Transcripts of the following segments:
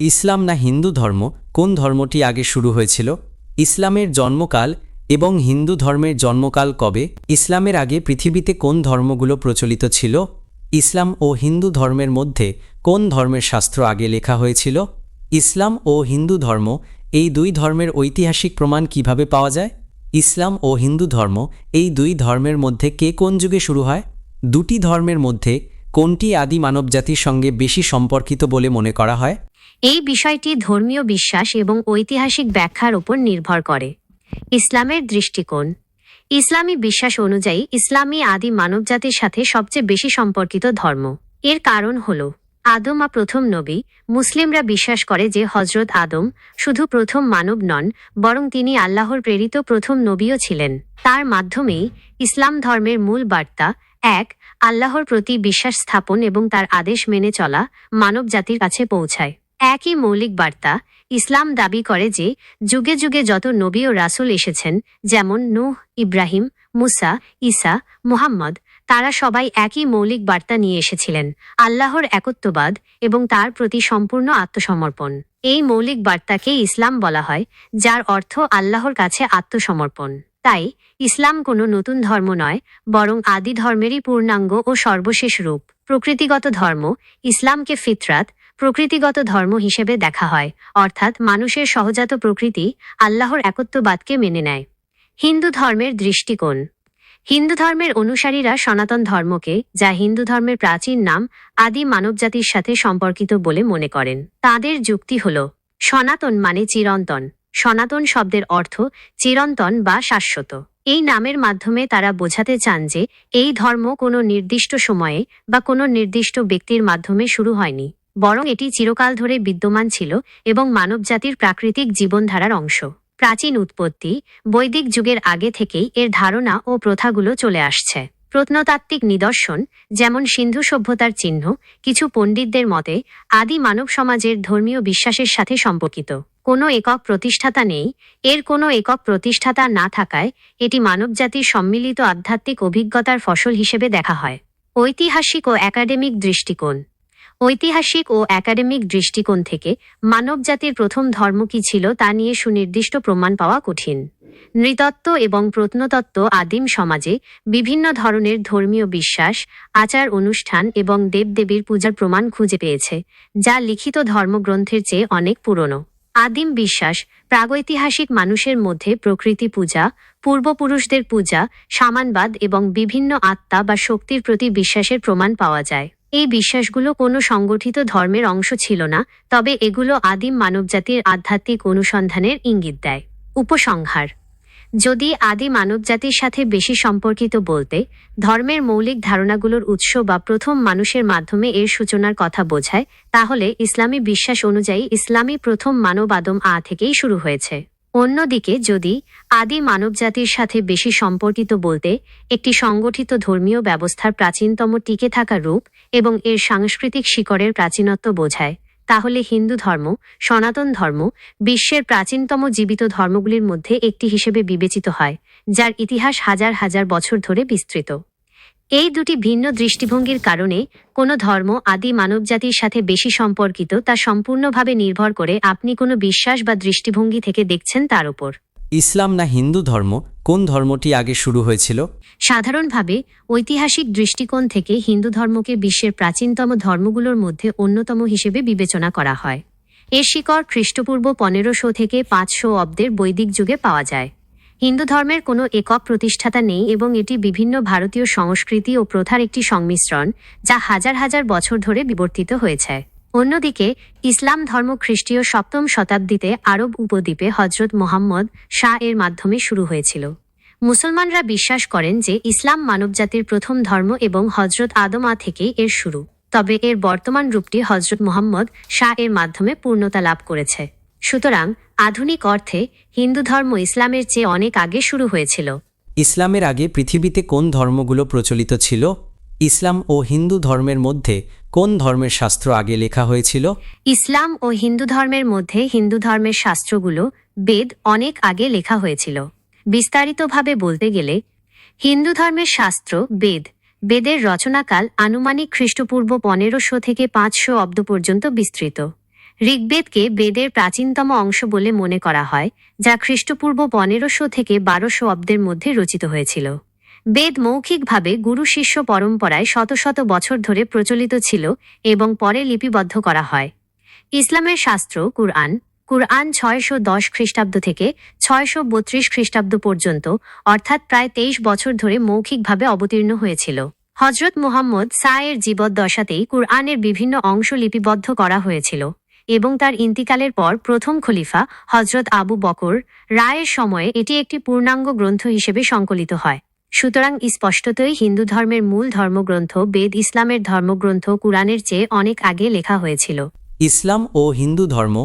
ইসলাম না হিন্দু ধর্ম? কোন ধর্মটি আগে শুরু হয়েছিল? ইসলামের জন্মকাল এবং হিন্দু ধর্মের জন্মকাল কবে? ইসলামের আগে পৃথিবীতে কোন ধর্মগুলো প্রচলিত ছিল? ইসলাম ও হিন্দু ধর্মের মধ্যে কোন ধর্মের শাস্ত্র আগে লেখা হয়েছিল? ইসলাম ও হিন্দু ধর্ম, এই দুই ধর্মের ঐতিহাসিক প্রমাণ কীভাবে পাওয়া যায়? ইসলাম ও হিন্দু ধর্ম, এই দুই ধর্মের মধ্যে কে কোন যুগে শুরু হয়? দুটি ধর্মের মধ্যে কোনটি আদি মানবজাতির সঙ্গে বেশি সম্পর্কিত বলে মনে করা হয়? এই বিষয়টি ধর্মীয় বিশ্বাস এবং ঐতিহাসিক ব্যাখ্যার উপর নির্ভর করে। ইসলামের দৃষ্টিকোণ। ইসলামী বিশ্বাস অনুযায়ী ইসলামী আদি মানবজাতির সাথে সবচেয়ে বেশি সম্পর্কিত ধর্ম। এর কারণ হল, আদম প্রথম নবী মুসলিমরা বিশ্বাস করে যে হজরত আদম শুধু প্রথম মানব নন, বরং তিনি আল্লাহর প্রেরিত প্রথম নবীও ছিলেন। তার মাধ্যমেই ইসলাম ধর্মের মূল বার্তা এক, আল্লাহর প্রতি বিশ্বাস স্থাপন এবং তার আদেশ মেনে চলা মানব জাতির কাছে পৌঁছায়। একই মৌলিক বার্তা ইসলাম দাবি করে যে যুগে যুগে যত নবী ও রাসুল এসেছেন, যেমন নূহ, ইব্রাহিম, মুসা, ঈসা, মুহাম্মদ, তারা সবাই একই মৌলিক বার্তা নিয়ে এসেছিলেন, আল্লাহর একত্ববাদ এবং তার প্রতি সম্পূর্ণ আত্মসমর্পণ। এই মৌলিক বার্তাকে ইসলাম বলা হয়, যার অর্থ আল্লাহর কাছে আত্মসমর্পণ। তাই, ইসলাম কোনো নতুন ধর্ম নয়, বরং আদি ধর্মেরই পূর্ণাঙ্গ ও সর্বশেষ রূপ। প্রকৃতিগত ধর্ম, ইসলামকে ফিতরাত প্রকৃতিগত ধর্ম হিসেবে দেখা হয়, অর্থাৎ মানুষের সহজাত প্রকৃতি আল্লাহর একত্ববাদকে মেনে নেয়। হিন্দু ধর্মের দৃষ্টিকোণ। হিন্দু ধর্মের অনুসারীরা সনাতন ধর্মকে, যা হিন্দু ধর্মের প্রাচীন নাম আদি মানবজাতির সাথে সম্পর্কিত বলে মনে করেন। তাদের যুক্তি হল, সনাতন মানে চিরন্তন। সনাতন শব্দের অর্থ চিরন্তন বা শাশ্বত। এই নামের মাধ্যমে তারা বোঝাতে চান যে, এই ধর্ম কোনো নির্দিষ্ট সময়ে বা কোনো নির্দিষ্ট ব্যক্তির মাধ্যমে শুরু হয়নি। বরং এটি চিরকাল ধরে বিদ্যমান ছিল এবং মানবজাতির প্রাকৃতিক জীবনধারার অংশ। প্রাচীন উৎপত্তি, বৈদিক যুগের আগে থেকেই এর ধারণা ও প্রথাগুলো চলে আসছে। প্রত্নতাত্ত্বিক নিদর্শন, যেমন সিন্ধু সভ্যতার চিহ্ন, কিছু পণ্ডিতদের মতে, আদি মানব সমাজের ধর্মীয় বিশ্বাসের সাথে সম্পর্কিত। কোনো একক প্রতিষ্ঠাতা নেই, এর কোনো একক প্রতিষ্ঠাতা না থাকায় এটি মানবজাতির সম্মিলিত আধ্যাত্মিক অভিজ্ঞতার ফসল হিসেবে দেখা হয়। ঐতিহাসিক ও একাডেমিক দৃষ্টিকোণ। ঐতিহাসিক ও একাডেমিক দৃষ্টিকোণ থেকে মানবজাতির প্রথম ধর্ম কি ছিল তা নিয়ে সুনির্দিষ্ট প্রমাণ পাওয়া কঠিন। নৃতত্ত্ব এবং প্রত্নতত্ত্ব আদিম সমাজে বিভিন্ন ধরনের ধর্মীয় বিশ্বাস, আচার অনুষ্ঠান এবং দেবদেবীর পূজার প্রমাণ খুঁজে পেয়েছে, যা লিখিত ধর্মগ্রন্থের চেয়ে অনেক পুরনো। আদিম বিশ্বাস, প্রাগৈতিহাসিক মানুষের মধ্যে প্রকৃতি পূজা, পূর্বপুরুষদের পূজা, সামানবাদ এবং বিভিন্ন আত্মা বা শক্তির প্রতি বিশ্বাসের প্রমাণ পাওয়া যায়। এই বিশ্বাসগুলো কোনো সংগঠিত ধর্মের অংশ ছিল না, তবে এগুলো আদিম মানবজাতির আধ্যাত্মিক অনুসন্ধানের ইঙ্গিত দেয়। উপসংহার। যদি আদি মানবজাতির সাথে বেশি সম্পর্কিত বলতে, ধর্মের মৌলিক ধারণাগুলোর উৎস বা প্রথম মানুষের মাধ্যমে এর সূচনার কথা বোঝায়, তাহলে ইসলামী বিশ্বাস অনুযায়ী ইসলামী প্রথম মানব আদম আ থেকেই শুরু হয়েছে। অন্যদিকে, যদি আদি মানবজাতির সাথে বেশি সম্পর্কিত বলতে একটি সংগঠিত ধর্মীয় ব্যবস্থার প্রাচীনতম টিকে থাকা রূপ এবং এর সাংস্কৃতিক শিকড়ের প্রাচীনত্ব বোঝায়, তাহলে হিন্দু ধর্ম, সনাতন ধর্ম, বিশ্বের প্রাচীনতম জীবিত ধর্মগুলির মধ্যে একটি হিসেবে বিবেচিত হয়, যার ইতিহাস হাজার হাজার বছর ধরে বিস্তৃত। এই দুটি ভিন্ন দৃষ্টিভঙ্গির কারণে কোনো ধর্ম আদি মানবজাতির সাথে বেশি সম্পর্কিত তা সম্পূর্ণভাবে নির্ভর করে আপনি কোনো বিশ্বাস বা দৃষ্টিভঙ্গি থেকে দেখছেন তার উপর। ইসলাম না হিন্দু ধর্ম? কোন ধর্মটি আগে শুরু হয়েছিল? সাধারণভাবে ঐতিহাসিক দৃষ্টিকোণ থেকে হিন্দু ধর্মকে বিশ্বের প্রাচীনতম ধর্মগুলোর মধ্যে অন্যতম হিসেবে বিবেচনা করা হয়। এর শিকড় খ্রিস্টপূর্ব পনেরোশো থেকে পাঁচশো অব্দের বৈদিক যুগে পাওয়া যায়। হিন্দু ধর্মের কোনো একক প্রতিষ্ঠাতা নেই এবং এটি বিভিন্ন ভারতীয় সংস্কৃতি ও প্রথার একটি সংমিশ্রণ, যা হাজার হাজার বছর ধরে বিবর্তিত হয়েছে। অন্যদিকে, ইসলাম ধর্ম খ্রিস্টীয় সপ্তম শতাব্দীতে আরব উপদ্বীপে হজরত মোহাম্মদ শাহ এর মাধ্যমে শুরু হয়েছিল। মুসলমানরা বিশ্বাস করেন যে ইসলাম মানবজাতির প্রথম ধর্ম এবং হজরত আদমা থেকেই এর শুরু। তবে এর বর্তমান রূপটি হজরত মোহাম্মদ শাহ এর মাধ্যমে পূর্ণতা লাভ করেছে। সুতরাং আধুনিক অর্থে হিন্দু ধর্ম ইসলামের চেয়ে অনেক আগে শুরু হয়েছিল। ইসলামের আগে পৃথিবীতে কোন ধর্মগুলো প্রচলিত ছিল? ইসলাম ও হিন্দু ধর্মের মধ্যে কোন ধর্মের শাস্ত্র আগে লেখা হয়েছিল? ইসলাম ও হিন্দু ধর্মের মধ্যে হিন্দু ধর্মের শাস্ত্রগুলো বেদ অনেক আগে লেখা হয়েছিল। বিস্তারিতভাবে বলতে গেলে হিন্দু ধর্মের শাস্ত্র বেদ বেদের রচনাকাল আনুমানিক খ্রিস্টপূর্ব পনেরোশো থেকে পাঁচশো অব্দ পর্যন্ত বিস্তৃত। ঋগ্বেদকে বেদের প্রাচীনতম অংশ বলে মনে করা হয়, যা খ্রিস্টপূর্ব পনেরোশো থেকে বারোশো অব্দের মধ্যে রচিত হয়েছিল। বেদ মৌখিকভাবে গুরু শিষ্য পরম্পরায় শত শত বছর ধরে প্রচলিত ছিল এবং পরে লিপিবদ্ধ করা হয়। ইসলামের শাস্ত্র, কুরআন কুরআন ছয়শো দশ খ্রিস্টাব্দ থেকে ছয়শো বত্রিশ খ্রিস্টাব্দ পর্যন্ত, অর্থাৎ প্রায় তেইশ বছর ধরে মৌখিকভাবে অবতীর্ণ হয়েছিল। হজরত মুহাম্মদ সায়ের জীবদ্দশাতেই কুরআনের বিভিন্ন অংশ লিপিবদ্ধ করা হয়েছিল। এবং তার ইন্তিকালের পর প্রথম খলিফা হজরত আবু বকর রায়ের সময়ে এটি একটি পূর্ণাঙ্গ গ্রন্থ হিসেবে সংকলিত হয়। সুতরাং স্পষ্টতই হিন্দু ধর্মের মূল ধর্মগ্রন্থ বেদ ইসলামের ধর্মগ্রন্থ কুরআনের চেয়ে অনেক আগে লেখা হয়েছিল। ইসলাম ও হিন্দু ধর্ম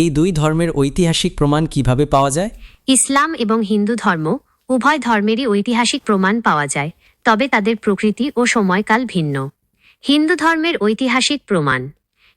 এই দুই ধর্মের ঐতিহাসিক প্রমাণ কীভাবে পাওয়া যায়? ইসলাম এবং হিন্দু ধর্ম উভয় ধর্মেরই ঐতিহাসিক প্রমাণ পাওয়া যায় তবে তাদের প্রকৃতি ও সময়কাল ভিন্ন। হিন্দু ধর্মের ঐতিহাসিক প্রমাণ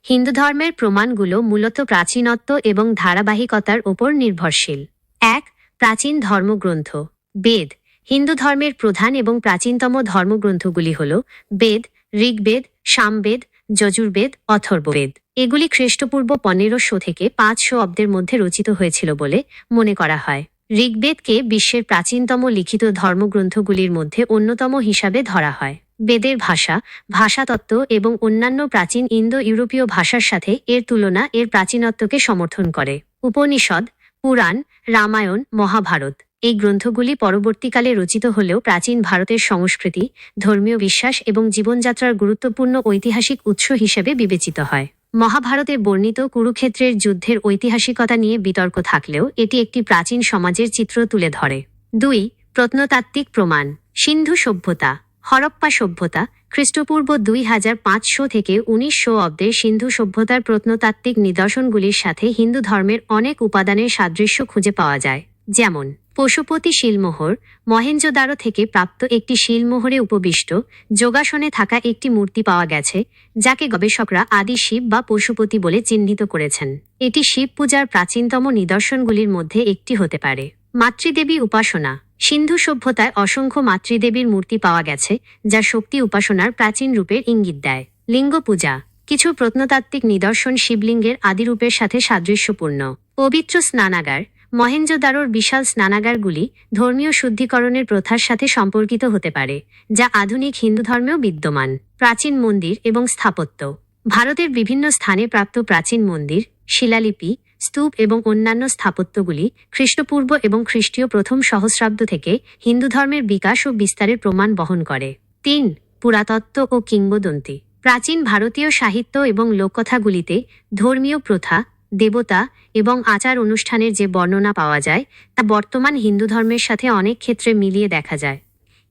হিন্দু ধর্মের প্রমাণগুলো মূলত প্রাচীনত্ব এবং ধারাবাহিকতার ওপর নির্ভরশীল। এক, প্রাচীন ধর্মগ্রন্থ। বেদ। হিন্দু ধর্মের প্রধান এবং প্রাচীনতম ধর্মগ্রন্থগুলি হল বেদ, ঋগ্বেদ, সামবেদ, যজুর্বেদ, অথর্ববেদ। এগুলি খ্রিস্টপূর্ব পনেরোশো থেকে পাঁচশো অব্দের মধ্যে রচিত হয়েছিল বলে মনে করা হয়। ঋগ্বেদকে বিশ্বের প্রাচীনতম লিখিত ধর্মগ্রন্থগুলির মধ্যে অন্যতম হিসাবে ধরা হয়। বেদের ভাষা, ভাষাতত্ত্ব এবং অন্যান্য প্রাচীন ইন্দো ইউরোপীয় ভাষার সাথে এর তুলনা এর প্রাচীনত্বকে সমর্থন করে। উপনিষদ, পুরাণ, রামায়ণ, মহাভারত এই গ্রন্থগুলি পরবর্তীকালে রচিত হলেও প্রাচীন ভারতের সংস্কৃতি, ধর্মীয় বিশ্বাস এবং জীবনযাত্রার গুরুত্বপূর্ণ ঐতিহাসিক উৎস হিসেবে বিবেচিত হয়। মহাভারতে বর্ণিত কুরুক্ষেত্রের যুদ্ধের ঐতিহাসিকতা নিয়ে বিতর্ক থাকলেও এটি একটি প্রাচীন সমাজের চিত্র তুলে ধরে। দুই, প্রত্নতাত্ত্বিক প্রমাণ, সিন্ধু সভ্যতা হরপ্পা সভ্যতা, খ্রিস্টপূর্ব দুই হাজার পাঁচশো থেকে উনিশশো অব্দের সিন্ধু সভ্যতার প্রত্নতাত্ত্বিক নিদর্শনগুলির সাথে হিন্দু ধর্মের অনেক উপাদানের সাদৃশ্য খুঁজে পাওয়া যায়। যেমন, পশুপতি শিলমোহর, মহেঞ্জোদারো থেকে প্রাপ্ত একটি শিলমোহরে উপবিষ্ট, যোগাসনে থাকা একটি মূর্তি পাওয়া গেছে, যাকে গবেষকরা আদি শিব বা পশুপতি বলে চিহ্নিত করেছেন। এটি শিব পূজার প্রাচীনতম নিদর্শনগুলির মধ্যে একটি হতে পারে। মাতৃদেবী উপাসনা সিন্ধু সভ্যতায় অসংখ্য মাতৃদেবীর মূর্তি পাওয়া গেছে, যা শক্তি উপাসনার প্রাচীন রূপের ইঙ্গিত দেয়। লিঙ্গ পূজা, কিছু প্রত্নতাত্ত্বিক নিদর্শন শিবলিঙ্গের আদিরূপের সাথে সাদৃশ্যপূর্ণ। পবিত্র স্নানাগার মহেঞ্জোদারোর বিশাল স্নানাগারগুলি ধর্মীয় শুদ্ধিকরণের প্রথার সাথে সম্পর্কিত হতে পারে, যা আধুনিক হিন্দু ধর্মেও বিদ্যমান। প্রাচীন মন্দির এবং স্থাপত্য। ভারতের বিভিন্ন স্থানে প্রাপ্ত প্রাচীন মন্দির, শিলালিপি স্তূপ এবং অন্যান্য স্থাপত্যগুলি খ্রিস্টপূর্ব এবং খ্রিস্টীয় প্রথম সহস্রাব্দ থেকে হিন্দু ধর্মের বিকাশ ও বিস্তারের প্রমাণ বহন করে। তিন, পুরাতত্ত্ব ও কিংবদন্তি। প্রাচীন ভারতীয় সাহিত্য এবং লোককথাগুলিতে ধর্মীয় প্রথা, দেবতা এবং আচার অনুষ্ঠানের যে বর্ণনা পাওয়া যায়, তা বর্তমান হিন্দু ধর্মের সাথে অনেক ক্ষেত্রে মিলিয়ে দেখা যায়।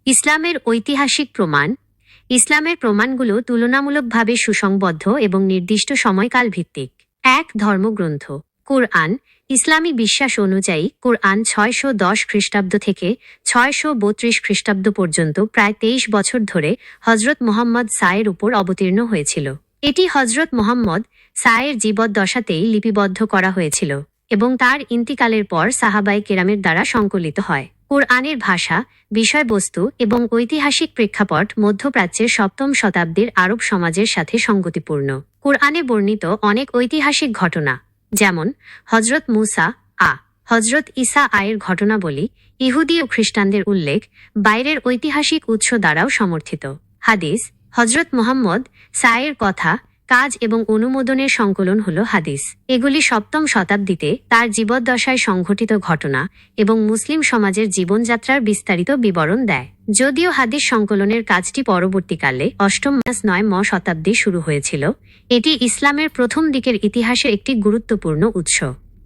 ইসলামের ঐতিহাসিক প্রমাণ। ইসলামের প্রমাণগুলো তুলনামূলকভাবে সুসংবদ্ধ এবং নির্দিষ্ট সময়কাল ভিত্তিক এক, ধর্মগ্রন্থ। কুরআন, ইসলামী বিশ্বাস অনুযায়ী কুরআন ছয়শো দশ খ্রিস্টাব্দ থেকে ছয়শো বত্রিশ খ্রিস্টাব্দ পর্যন্ত প্রায় তেইশ বছর ধরে হজরত মোহাম্মদ সায়ের উপর অবতীর্ণ হয়েছিল। এটি হজরত মোহাম্মদ সায়ের জীবদ্দশাতেই লিপিবদ্ধ করা হয়েছিল এবং তার ইন্তিকালের পর সাহাবাই কেরামের দ্বারা সংকলিত হয়। কোরআনের ভাষা, বিষয়বস্তু এবং ঐতিহাসিক প্রেক্ষাপট মধ্যপ্রাচ্যের সপ্তম শতাব্দীর আরব সমাজের সাথে সঙ্গতিপূর্ণ। কোরআনে বর্ণিত অনেক ঐতিহাসিক ঘটনা যেমন হজরত মুসা আ। হজরত ইসা আয়ের ঘটনাবলী ইহুদি ও খ্রিস্টানদের উল্লেখ বাইরের ঐতিহাসিক উৎস দ্বারাও সমর্থিত। হাদিস হজরত মোহাম্মদ সায়ের কথা কাজ এবং অনুমোদনের সংকলন হল হাদিস। এগুলি সপ্তম শতাব্দীতে তার জীবদ্দশায় সংঘটিত ঘটনা এবং মুসলিম সমাজের জীবনযাত্রার বিস্তারিত বিবরণ দেয়। যদিও হাদিস সংকলনের কাজটি পরবর্তীকালে অষ্টম মাস নয় ম শতাব্দী শুরু হয়েছিল, এটি ইসলামের প্রথম দিকের ইতিহাসে একটি গুরুত্বপূর্ণ উৎস।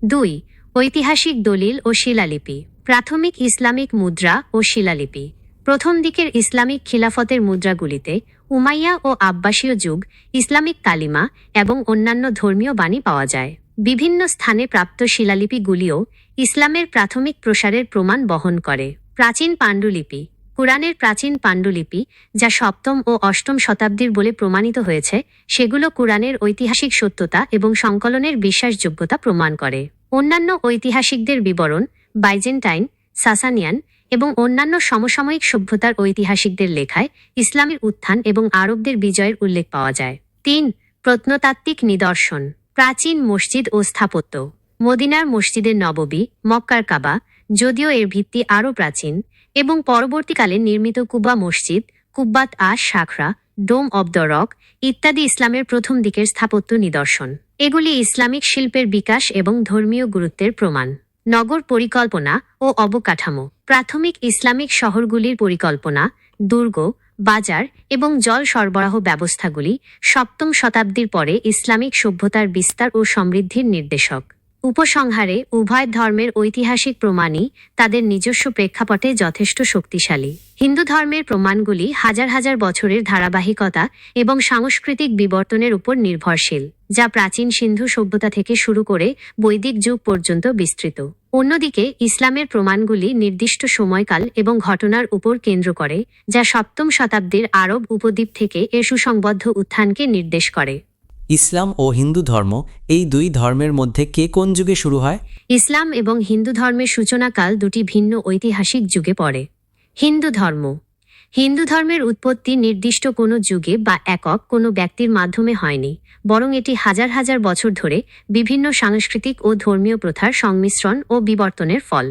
দুই, ঐতিহাসিক দলিল ও শিলালিপি। প্রাথমিক ইসলামিক মুদ্রা ও শিলালিপি। প্রথম দিকের ইসলামিক খিলাফতের মুদ্রাগুলিতে উমাইয়া ও আব্বাসীয় যুগ, ইসলামিক কালিমা এবং অন্যান্য ধর্মীয় বাণী পাওয়া যায়। বিভিন্ন স্থানে প্রাপ্ত শিলালিপিগুলিও ইসলামের প্রাথমিক প্রসারের প্রমাণ বহন করে। প্রাচীন পাণ্ডুলিপি, কুরআনের প্রাচীন পাণ্ডুলিপি যা সপ্তম ও অষ্টম শতাব্দীর বলে প্রমাণিত হয়েছে, সেগুলো কুরআনের ঐতিহাসিক সত্যতা এবং সংকলনের বিশ্বাসযোগ্যতা প্রমাণ করে। অন্যান্য ঐতিহাসিকদের বিবরণ, বাইজেন্টাইন, সাসানিয়ান এবং অন্যান্য সমসাময়িক সভ্যতার ঐতিহাসিকদের লেখায় ইসলামের উত্থান এবং আরবদের বিজয়ের উল্লেখ পাওয়া যায়। তিন, প্রত্নতাত্ত্বিক নিদর্শন। প্রাচীন মসজিদ ও স্থাপত্য। মদিনার মসজিদের নববী মক্কার কাবা, যদিও এর ভিত্তি আরও প্রাচীন এবং পরবর্তীকালে নির্মিত কুবা মসজিদ, Qubbat as Sakhra Dome of the Rock ইত্যাদি ইসলামের প্রথম দিকের স্থাপত্য নিদর্শন। এগুলি ইসলামিক শিল্পের বিকাশ এবং ধর্মীয় গুরুত্বের প্রমাণ। নগর পরিকল্পনা ও অবকাঠামো, প্রাথমিক ইসলামিক শহরগুলির পরিকল্পনা, দুর্গ, বাজার এবং জল সরবরাহ ব্যবস্থাগুলি সপ্তম শতাব্দীর পরে ইসলামিক সভ্যতার বিস্তার ও সমৃদ্ধির নির্দেশক। উপসংহারে, উভয় ধর্মের ঐতিহাসিক প্রমাণই তাদের নিজস্ব প্রেক্ষাপটে যথেষ্ট শক্তিশালী। হিন্দু ধর্মের প্রমাণগুলি হাজার হাজার বছরের ধারাবাহিকতা এবং সাংস্কৃতিক বিবর্তনের উপর নির্ভরশীল। যা প্রাচীন সিন্ধু সভ্যতা থেকে শুরু করে বৈদিক যুগ পর্যন্ত বিস্তৃত। অন্যদিকে ইসলামের প্রমাণগুলি নির্দিষ্ট সময়কাল এবং ঘটনার উপর কেন্দ্র করে যা সপ্তম শতাব্দীর আরব উপদ্বীপ থেকে এর সুসংবদ্ধ উত্থানকে নির্দেশ করে। ইসলাম ও হিন্দু ধর্ম এই দুই ধর্মের মধ্যে কে কোন যুগে শুরু হয়? ইসলাম এবং হিন্দু ধর্মের সূচনাকাল দুটি ভিন্ন ঐতিহাসিক যুগে পড়ে। হিন্দু ধর্ম হিন্দু ধর্মের উৎপত্তি নির্দিষ্ট কোনো যুগে বা একক কোনো ব্যক্তির মাধ্যমে হয়নি, বরং এটি হাজার হাজার বছর ধরে বিভিন্ন সাংস্কৃতিক ও ধর্মীয় প্রথার সংমিশ্রণ ও বিবর্তনের ফল।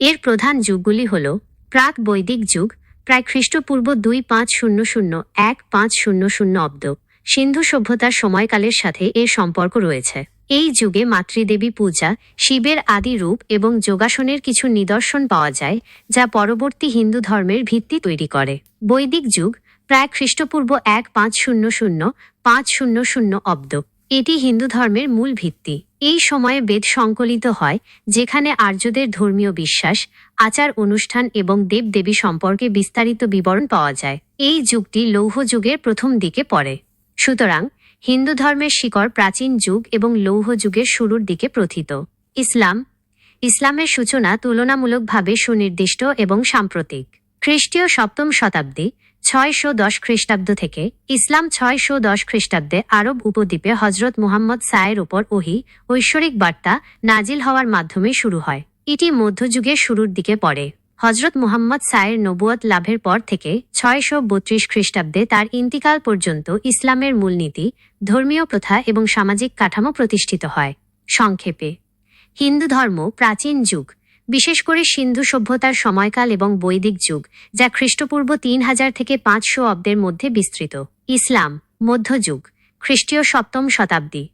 এর প্রধান যুগগুলি হল প্রাক বৈদিক যুগ, প্রায় খ্রিস্টপূর্ব দুই পাঁচ শূন্য শূন্য এক পাঁচ শূন্য শূন্য অব্দ। সিন্ধু সভ্যতার সময়কালের সাথে এর সম্পর্ক রয়েছে। এই যুগে মাতৃদেবী পূজা, শিবের আদি রূপ এবং যোগাসনের কিছু নিদর্শন পাওয়া যায়, যা পরবর্তী হিন্দু ধর্মের ভিত্তি তৈরি করে। বৈদিক যুগ, প্রায় খ্রিস্টপূর্ব এক পাঁচ শূন্য শূন্য, পাঁচ শূন্য শূন্য অব্দ। এটি হিন্দু ধর্মের মূল ভিত্তি। এই সময়ে বেদ সংকলিত হয়, যেখানে আর্যদের ধর্মীয় বিশ্বাস, আচার অনুষ্ঠান এবং দেবদেবী সম্পর্কে বিস্তারিত বিবরণ পাওয়া যায়। এই যুগটি লৌহ যুগের প্রথম দিকে পড়ে। সুতরাং হিন্দু ধর্মের শিকড় প্রাচীন যুগ এবং লৌহ যুগের শুরুর দিকে প্রথিত। ইসলাম। ইসলামের সূচনা তুলনামূলকভাবে সুনির্দিষ্ট এবং সাম্প্রতিক। খ্রিস্টীয় সপ্তম শতাব্দী, ছয়শো দশ খ্রিস্টাব্দ থেকে ইসলাম ছয়শো দশ খ্রিস্টাব্দে আরব উপদ্বীপে হজরত মুহাম্মদ সায়ের উপর ওহি, ঐশ্বরিক বার্তা নাজিল হওয়ার মাধ্যমে শুরু হয়। এটি মধ্যযুগের শুরুর দিকে পড়ে। হজরত মুহাম্মদ সায়ের নবুয়ত লাভের পর থেকে ছয়শো বত্রিশ খ্রিস্টাব্দে তার ইন্তিকাল পর্যন্ত ইসলামের মূলনীতি, ধর্মীয় প্রথা এবং সামাজিক কাঠামো প্রতিষ্ঠিত হয়। সংক্ষেপে, হিন্দু ধর্ম প্রাচীন যুগ, বিশেষ করে সিন্ধু সভ্যতার সময়কাল এবং বৈদিক যুগ, যা খ্রিস্টপূর্ব তিন হাজার থেকে পাঁচশো অব্দের মধ্যে বিস্তৃত। ইসলাম, মধ্যযুগ, খ্রিস্টীয় সপ্তম শতাব্দী।